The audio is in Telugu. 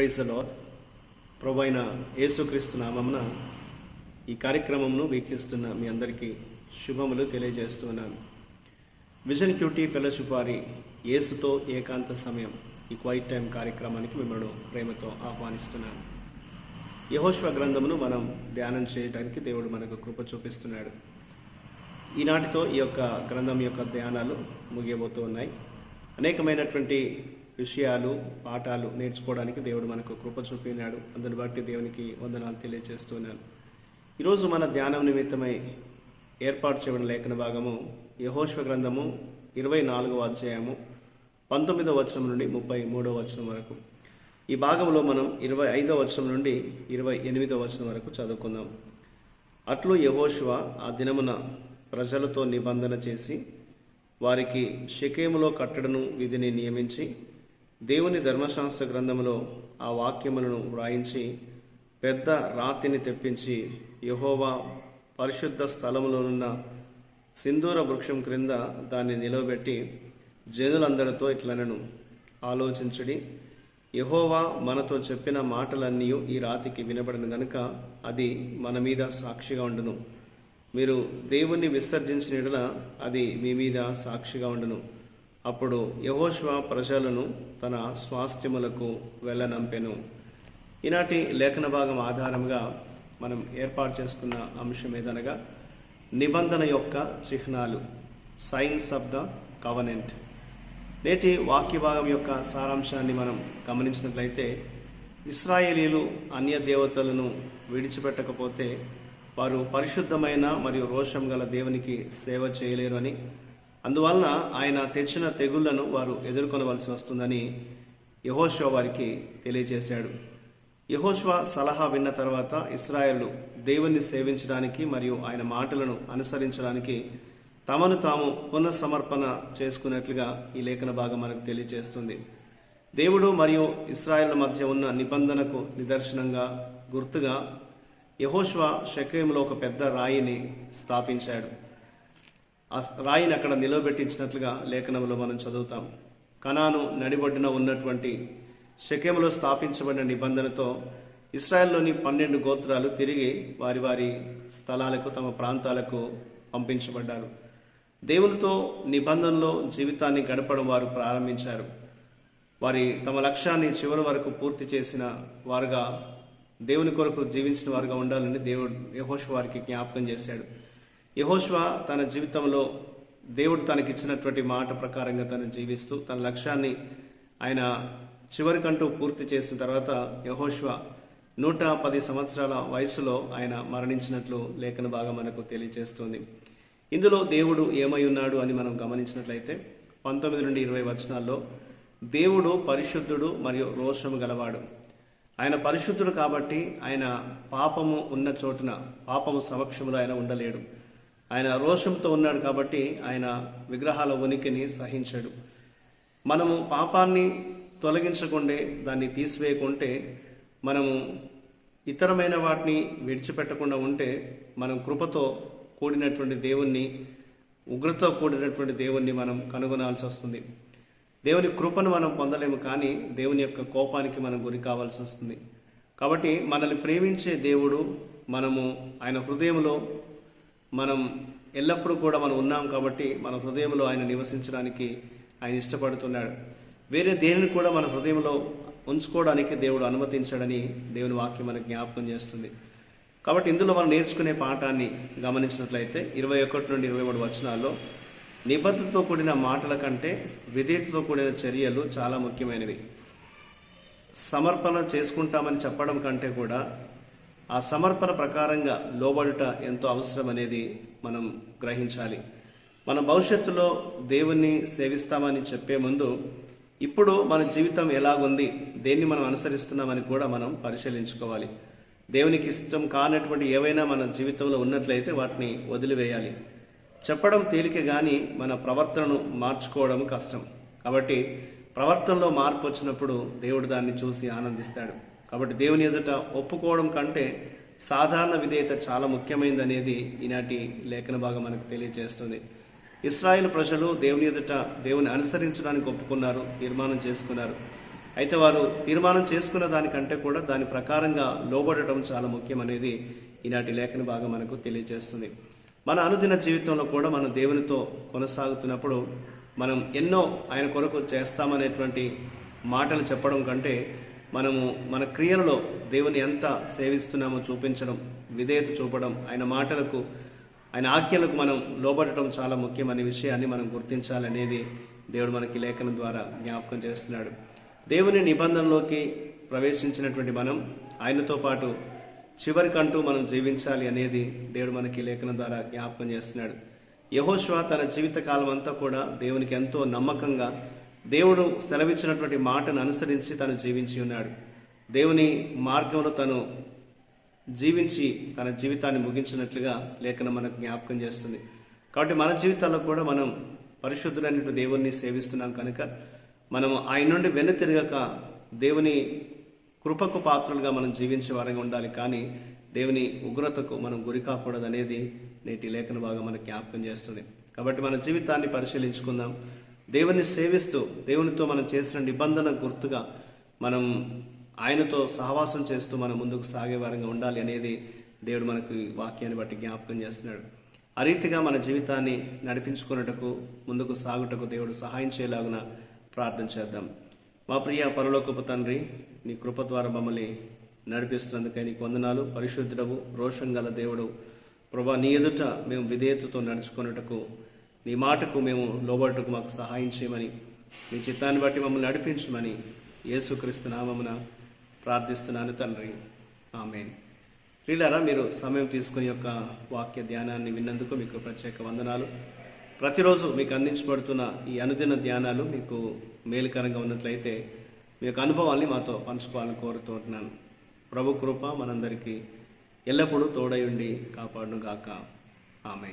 ప్రైజ్ ద ప్రభు అయిన యేసుక్రీస్తు నామమున ఈ కార్యక్రమంను వీక్షిస్తున్న మీ అందరికీ శుభములు తెలియజేస్తున్నాను విజన్ క్యూటీ ఫెలోషిప్ వారి యేసుతో ఏకాంత సమయం ఈ క్వైట్ టైం కార్యక్రమానికి మిమ్మల్ని ప్రేమతో ఆహ్వానిస్తున్నాను. యహోశ్వ గ్రంథమును మనం ధ్యానం చేయడానికి దేవుడు మనకు కృప చూపిస్తున్నాడు. ఈనాటితో ఈ యొక్క గ్రంథం యొక్క ధ్యానాలు ముగియబోతూ ఉన్నాయి. అనేకమైనటువంటి విషయాలు పాఠాలు నేర్చుకోవడానికి దేవుడు మనకు కృప చూపినాడు. అందుని బట్టి దేవునికి వందనాలు తెలియజేస్తున్నాను. ఈరోజు మన ధ్యానం నిమిత్తమై ఏర్పాటు చేయబడిన లేఖన భాగము యహోశ్వ గ్రంథము ఇరవై నాలుగవ అధ్యాయము పంతొమ్మిదవ వచనం నుండి ముప్పై మూడవ వచనం వరకు. ఈ భాగంలో మనం ఇరవై ఐదవ వచనం నుండి ఇరవై ఎనిమిదవ వచనం వరకు చదువుకుందాం. అట్లు యహోశువ ఆ దినమున ప్రజలతో నిబంధన చేసి వారికి షకేములో కట్టడను విధిని నియమించి దేవుని ధర్మశాస్త్ర గ్రంథంలో ఆ వాక్యములను వ్రాయించి పెద్ద రాతిని తెప్పించి యహోవా పరిశుద్ధ స్థలంలోనున్న సింధూర వృక్షం క్రింద దాన్ని నిలవబెట్టి జనులందరితో ఇట్లనను. ఆలోచించుడి యహోవా మనతో చెప్పిన మాటలన్నీ ఈ రాతికి వినబడిన గనుక అది మన మీద సాక్షిగా ఉండును. మీరు దేవుణ్ణి విసర్జించిన యెడల అది మీ మీద సాక్షిగా ఉండును. అప్పుడు యహోష్వా ప్రజలను తన స్వాస్థ్యములకు వెళ్ళనంపెను. ఈనాటి లేఖన భాగం ఆధారంగా మనం ఏర్పాటు చేసుకున్న అంశం ఏదనగా నిబంధన యొక్క చిహ్నాలు సైన్స్ ఆఫ్ ద కవనెంట్. నేటి వాక్య భాగం యొక్క సారాంశాన్ని మనం గమనించినట్లయితే ఇస్రాయేలీలు అన్య దేవతలను విడిచిపెట్టకపోతే వారు పరిశుద్ధమైన మరియు రోషం గల దేవునికి సేవ చేయలేరు అని అందువలన ఆయన తెచ్చిన తెగుళ్ళను వారు ఎదుర్కొనవలసి వస్తుందని యహోశ్వ వారికి తెలియజేశాడు. యహోశ్వ సలహా విన్న తర్వాత ఇస్రాయేళ్ళు దేవుణ్ణి సేవించడానికి మరియు ఆయన మాటలను అనుసరించడానికి తమను తాము పునఃసమర్పణ చేసుకున్నట్లుగా ఈ లేఖన భాగం మనకు తెలియజేస్తుంది. దేవుడు మరియు ఇస్రాయేల్ మధ్య ఉన్న నిబంధనకు నిదర్శనంగా గుర్తుగా యహోష్వా షకేములో ఒక పెద్ద రాయిని స్థాపించాడు. ఆ రాయిని అక్కడ నిలవబెట్టించినట్లుగా లేఖనంలో మనం చదువుతాం. కనాను నడిబొడ్డున ఉన్నటువంటి షకేములో స్థాపించబడిన నిబంధనతో ఇస్రాయెల్లోని పన్నెండు గోత్రాలు తిరిగి వారి వారి స్థలాలకు తమ ప్రాంతాలకు పంపించబడ్డారు. దేవునితో నిబంధనలో జీవితాన్ని గడపడం వారు ప్రారంభించారు. వారి తమ లక్ష్యాన్ని చివరి వరకు పూర్తి చేసిన వారుగా దేవుని కొరకు జీవించిన వారుగా ఉండాలని దేవుడు యహోష్ వారికి జ్ఞాపకం చేశాడు. యహోష్వా తన జీవితంలో దేవుడు తనకిచ్చినటువంటి మాట ప్రకారంగా తను జీవిస్తూ తన లక్ష్యాన్ని ఆయన చివరికంటూ పూర్తి చేసిన తర్వాత యహోష్వా నూట పది సంవత్సరాల వయసులో ఆయన మరణించినట్లు లేఖన భాగం మనకు తెలియజేస్తుంది. ఇందులో దేవుడు ఏమై ఉన్నాడు అని మనం గమనించినట్లయితే పంతొమ్మిది నుండి ఇరవై వచనాల్లో దేవుడు పరిశుద్ధుడు మరియు రోషము గలవాడు. ఆయన పరిశుద్ధుడు కాబట్టి ఆయన పాపము ఉన్న చోటున పాపము సమక్షంలో ఆయన ఉండలేడు. ఆయన రోషంతో ఉన్నాడు కాబట్టి ఆయన విగ్రహాల ఉనికిని సహించాడు. మనము పాపాన్ని తొలగించకుండే దాన్ని తీసివేయకుంటే మనము ఇతరమైన వాటిని విడిచిపెట్టకుండా ఉంటే మనం కృపతో కూడినటువంటి దేవుణ్ణి ఉగ్రతో కూడినటువంటి దేవుణ్ణి మనం కనుగొనాల్సి వస్తుంది. దేవుని కృపను మనం పొందలేము కానీ దేవుని యొక్క కోపానికి మనం గురి కావాల్సి వస్తుంది. కాబట్టి మనల్ని ప్రేమించే దేవుడు మనము ఆయన హృదయంలో మనం ఎల్లప్పుడూ కూడా మనం ఉన్నాం కాబట్టి మన హృదయంలో ఆయన నివసించడానికి ఆయన ఇష్టపడుతున్నాడు. వేరే దేనిని కూడా మన హృదయంలో ఉంచుకోవడానికి దేవుడు అనుమతించాడని దేవుని వాక్యం మనకు జ్ఞాపకం చేస్తుంది. కాబట్టి ఇందులో మనం నేర్చుకునే పాఠాన్ని గమనించినట్లయితే ఇరవై ఒకటి నుండి ఇరవై మూడు వచనాల్లో నిబద్ధతతో కూడిన మాటల కంటే విధేయతతో కూడిన చర్యలు చాలా ముఖ్యమైనవి. సమర్పణ చేసుకుంటామని చెప్పడం కంటే కూడా ఆ సమర్పణ ప్రకారంగా లోబడుట ఎంతో అవసరం అనేది మనం గ్రహించాలి. మన భవిష్యత్తులో దేవుణ్ణి సేవిస్తామని చెప్పే ముందు ఇప్పుడు మన జీవితం ఎలాగుంది దేన్ని మనం అనుసరిస్తున్నామని కూడా మనం పరిశీలించుకోవాలి. దేవునికి ఇష్టం కానటువంటి ఏవైనా మన జీవితంలో ఉన్నట్లయితే వాటిని వదిలివేయాలి. చెప్పడం తేలిక కానీ మన ప్రవర్తనను మార్చుకోవడం కష్టం. కాబట్టి ప్రవర్తనలో మార్పు వచ్చినప్పుడు దేవుడు దాన్ని చూసి ఆనందిస్తాడు. కాబట్టి దేవుని ఎదుట ఒప్పుకోవడం కంటే సాధారణ విధేయత చాలా ముఖ్యమైనది అనేది ఈనాటి లేఖన భాగం మనకు తెలియజేస్తుంది. ఇస్రాయేల్ ప్రజలు దేవుని ఎదుట దేవుని అనుసరించడానికి ఒప్పుకున్నారు తీర్మానం చేసుకున్నారు. అయితే వారు తీర్మానం చేసుకున్న దానికంటే కూడా దాని ప్రకారంగా లోబడటం చాలా ముఖ్యం అనేది ఈనాటి లేఖన భాగం మనకు తెలియజేస్తుంది. మన అనుదిన జీవితంలో కూడా మనం దేవునితో కొనసాగుతున్నప్పుడు మనం ఎన్నో ఆయన కొరకు చేస్తామనేటువంటి మాటలు చెప్పడం కంటే మనము మన క్రియలలో దేవుని ఎంత సేవిస్తున్నామో చూపించడం విధేయత చూపడం ఆయన మాటలకు ఆయన ఆజ్ఞలకు మనం లోబడటం చాలా ముఖ్యమనే విషయాన్ని మనం గుర్తించాలనేది దేవుడు మనకి లేఖనం ద్వారా జ్ఞాపకం చేస్తున్నాడు. దేవుని నిబంధనలోకి ప్రవేశించినటువంటి మనం ఆయనతో పాటు చివరికంటూ మనం జీవించాలి అనేది దేవుడు మనకి లేఖనం ద్వారా జ్ఞాపకం చేస్తున్నాడు. యహోశ్వ తన జీవిత కాలం అంతా కూడా దేవునికి ఎంతో నమ్మకంగా దేవుడు సెలవిచ్చినటువంటి మాటను అనుసరించి తను జీవించి ఉన్నాడు. దేవుని మార్గంలో తను జీవించి తన జీవితాన్ని ముగించినట్లుగా లేఖనం మనకు జ్ఞాపకం చేస్తుంది. కాబట్టి మన జీవితాల్లో కూడా మనం పరిశుద్ధులైన దేవుణ్ణి సేవిస్తున్నాం కనుక మనం ఆయన నుండి వెనుతిరగక దేవుని కృపకు పాత్రలుగా మనం జీవించే వారంగా ఉండాలి. కానీ దేవుని ఉగ్రతకు మనం గురి కాకూడదు అనేది నేటి లేఖన భాగం మనకు జ్ఞాపకం చేస్తుంది. కాబట్టి మన జీవితాన్ని పరిశీలించుకుందాం. దేవుని సేవిస్తూ దేవునితో మనం చేసిన నిబంధన గుర్తుగా మనం ఆయనతో సహవాసం చేస్తూ మనం ముందుకు సాగే వారంగా ఉండాలి అనేది దేవుడు మనకు వాక్యాన్ని బట్టి జ్ఞాపకం చేస్తున్నాడు. ఆ రీతిగా మన జీవితాన్ని నడిపించుకున్నటకు ముందుకు సాగుటకు దేవుడు సహాయం చేయలాగున ప్రార్థన చేద్దాం. మా ప్రియ పరలోకపు తండ్రి నీ కృప ద్వారా మమ్మల్ని నడిపిస్తున్నందుకై నీకు వందనాలు. పరిశుద్ధుడవు రోషం గల దేవుడు. ప్రభా నీ ఎదుట మేము విధేయతతో నడుచుకున్నటకు నీ మాటకు మేము లోబడటకు మాకు సహాయం చేయమని నీ చిత్తాన్ని బట్టి మమ్మల్ని నడిపించమని యేసుక్రీస్తు నామమున ప్రార్థిస్తున్నాను తండ్రి. ఆమె ప్రియులారా మీరు సమయం తీసుకుని యొక్క వాక్య ధ్యానాన్ని విన్నందుకు మీకు ప్రత్యేక వందనాలు. ప్రతిరోజు మీకు అందించబడుతున్న ఈ అనుదిన ధ్యానాలు మీకు మేలుకరంగా ఉన్నట్లయితే మీ యొక్క అనుభవాల్ని మాతో పంచుకోవాలని కోరుతూ ఉంటున్నాను ప్రభు కృప మనందరికీ ఎల్లప్పుడూ తోడై ఉండి కాపాడును గాక ఆమె